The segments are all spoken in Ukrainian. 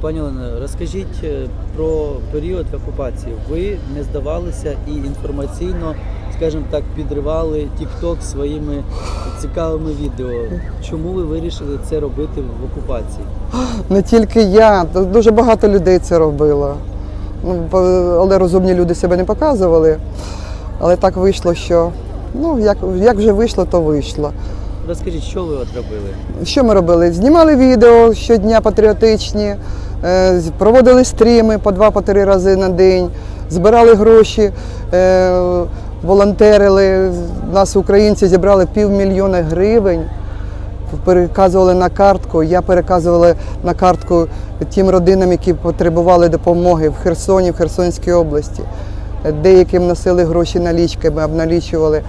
Пані Олено, розкажіть е, про період окупації. Ви не здавалися і інформаційно, скажімо так, підривали TikTok своїми цікавими відео. Чому ви вирішили це робити в окупації? Не тільки я, дуже багато людей це робило. Ну, але розумні люди себе не показували. Але так вийшло, що ну, як, як вже вийшло, то вийшло. Розкажіть, що ви от робили? Що ми робили? Знімали відео щодня патріотичні, е, проводили стріми по два по рази на день, збирали гроші, е, волонтерили. Нас українці зібрали півмільйона гривень, переказували на картку. Я переказувала на картку тим родинам, які потребували допомоги в Херсоні, в Херсонській області. Деяким носили гроші налічками, обналічували,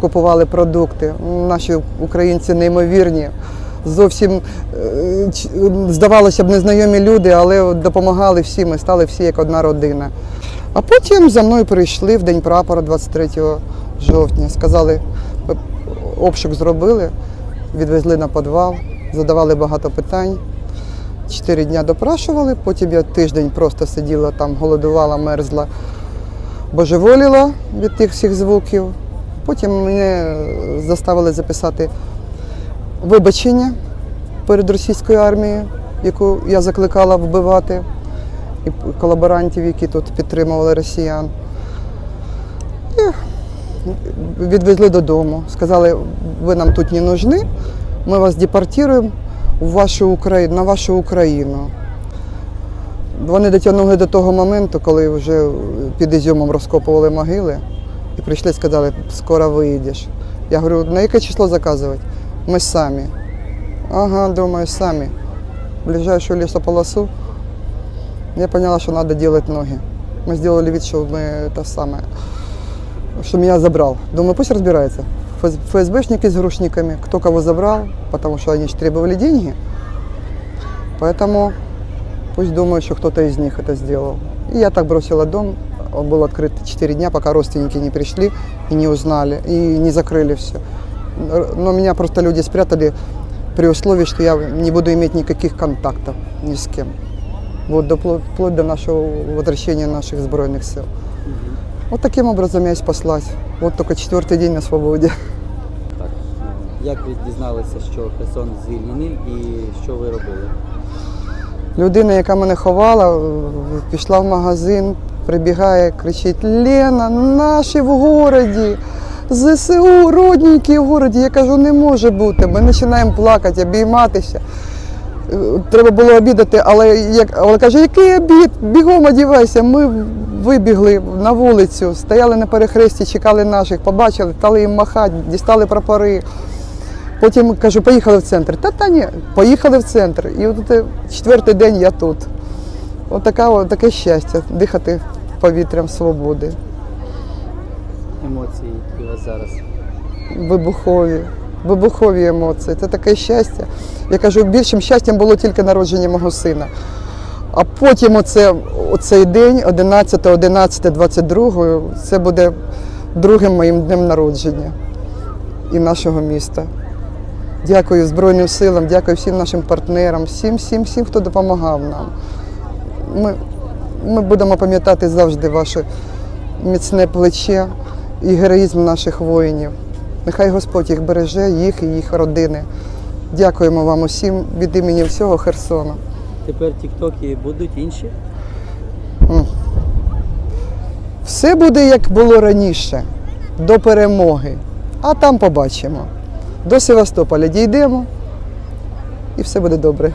купували продукти. Наші українці неймовірні. Зовсім е, здавалося б, незнайомі люди, але допомагали всі. Ми стали всі як одна родина. А потім за мною прийшли в день прапора 23 жовтня. Сказали, «Е, обшук зробили, відвезли на підвал, задавали багато питань. Чотири дні допрашували, потім я тиждень просто сиділа там, голодувала, мерзла, божеволіла від тих всіх звуків. Потім мене заставили записати вибачення перед російською армією, яку я закликала вбивати, і колаборантів, які тут підтримували росіян. І відвезли додому. Сказали, ви нам тут не нужны, ми вас депортуємо в вашу Україну, на вашу Україну. Вони дотягнули до того моменту, коли вже під Ізюмом розкопували могили і прийшли і сказали, скоро виїдеш. Я говорю, на яке число заказувати? Ми самі. Ага, думаю, самі. В ближайшую лесополосу я поняла, что надо делать ноги. Мы сделали вид, что мы это самое, что меня забрал. Думаю, пусть разбирается. ФС- ФСБшники с грушниками, кто кого забрал, потому что они же требовали деньги. Поэтому пусть думают, что кто-то из них это сделал. И я так бросила дом. Он был открыт 4 дня, пока родственники не пришли и не узнали, и не закрыли все. Но меня просто люди спрятали при условии, что я не буду иметь никаких контактов ни с кем. Вот до, вплоть до нашего возвращения наших Збройных сил. Вот таким образом я и спаслась. Вот только четвертый день на свободе. Так, як ви дізналися, що Херсон звільнений і що ви робили? Людина, яка мене ховала, пішла в магазин, прибігає, кричить: Лена, наші в городі, ЗСУ, родненькі в городі. Я кажу, не може бути. Ми починаємо плакати, обійматися. Треба було обідати, але як але каже, який обід? Бігом одівайся. Ми вибігли на вулицю, стояли на перехресті, чекали наших, побачили, стали їм махати, дістали прапори. Потім кажу, поїхали в центр. Та та ні, поїхали в центр. І от четвертий день я тут. От така, от таке щастя дихати повітрям свободи, Емоції, у вас зараз? вибухові, вибухові емоції. Це таке щастя. Я кажу, більшим щастям було тільки народження мого сина. А потім оце, оцей день, 11, 11, 22, це буде другим моїм днем народження і нашого міста. Дякую Збройним силам, дякую всім нашим партнерам, всім, всім, всім, хто допомагав нам. Ми, ми будемо пам'ятати завжди ваше міцне плече і героїзм наших воїнів. Нехай Господь їх береже, їх і їх родини. Дякуємо вам усім від імені всього Херсона. Тепер тіктоки будуть інші? Все буде як було раніше, до перемоги. А там побачимо. До Севастополя дійдемо і все буде добре.